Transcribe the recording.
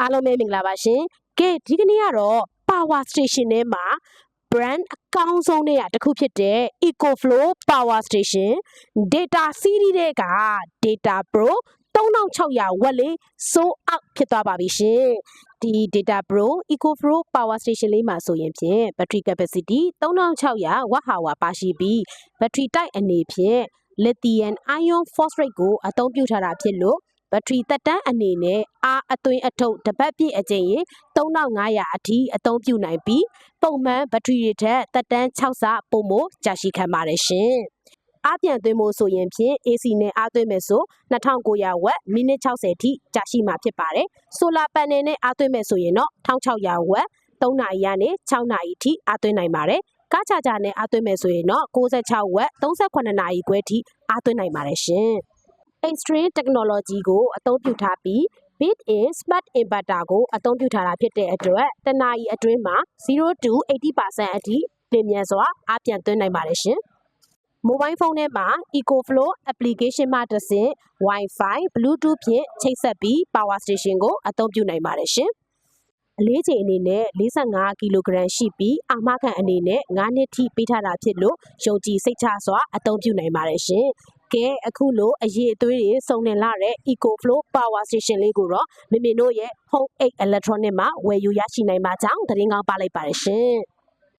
အားလုံးပဲမင်္ဂလာပါရှင်ကဲဒီကနေ့ကတော့ power station ထဲမှာ brand အကောင်းဆုံးတွေကတစ်ခုဖြစ်တဲ့ EcoFlow Power Station data series တွေက data pro 3600ဝက်လေး sold out ဖြစ်သွားပါပြီရှင်ဒီ data pro EcoFlow Power Station လေးမှာဆိုရင်ဖြင့် battery capacity 3600 watt hour ပါရှိပြီး battery type အနေဖြင့် lithium ion phosphate ကိုအသုံးပြုထားတာဖြစ်လို့ ဘက်ထရီသက်တမ်းအနေနဲ့အားအသွင်းအထုတ်တစ်ပတ်ပြည့်အကြိမ်ရင်3500အထိအသုံးပြုနိုင်ပြီးပုံမှန်ဘက်ထရီတွေထက်သက်တမ်း6ဆပိုမိုကြာရှည်ခံပါတယ်ရှင်။အားပြန်သွင်းဖို့ဆိုရင်ဖြင့် AC နဲ့အားသွင်းမယ်ဆို2900ဝက်မိနစ်60ထိကြာရှိမှာဖြစ်ပါတယ်။ Solar panel နဲ့အားသွင်းမယ်ဆိုရင်တော့1600ဝက်3နာရီကနေ6နာရီထိအားသွင်းနိုင်ပါတယ်။ကားချာချာနဲ့အားသွင်းမယ်ဆိုရင်တော့66ဝက်38နာရီခွဲထိအားသွင်းနိုင်ပါတယ်ရှင်။ Extreme Technology ကိုအသုံးပြုထားပြီး Built-in Smart Inverter ကိုအသုံးပြုထားတာဖြစ်တဲ့အတွက်တနာရီအတွင်းမှာ0 to 80%အထိလျင်မြန်စွာအားပြန်သွင်းနိုင်ပါတယ်ရှင်။ Mobile phone ထဲမှာ EcoFlow application မှတစ်ဆင့် Wi-Fi Bluetooth ဖြင့်ချိတ်ဆက်ပြီး Power Station ကိုအသုံးပြုနိုင်ပါတယ်ရှင်။အလေးချိန်အနေနဲ့45ကီလိုဂရမ်ရှိပြီးအာမခံအနေနဲ့9နှစ်ထိပေးထားတာဖြစ်လို့ယုံကြည်စိတ်ချစွာအသုံးပြုနိုင်ပါတယ်ရှင်။ ကဲအခုလိုအရေးအသွေးတွေစုံလင်လာတဲ့ EcoFlow Power Station လေးကိုတော့မိမိတို့ရဲ့ Home 8 Electronic မှာဝယ်ယူရရှိနိုင်ပါကြောင်းသတင်းကောင်းပါလိုက်ပါတယ်ရှင်။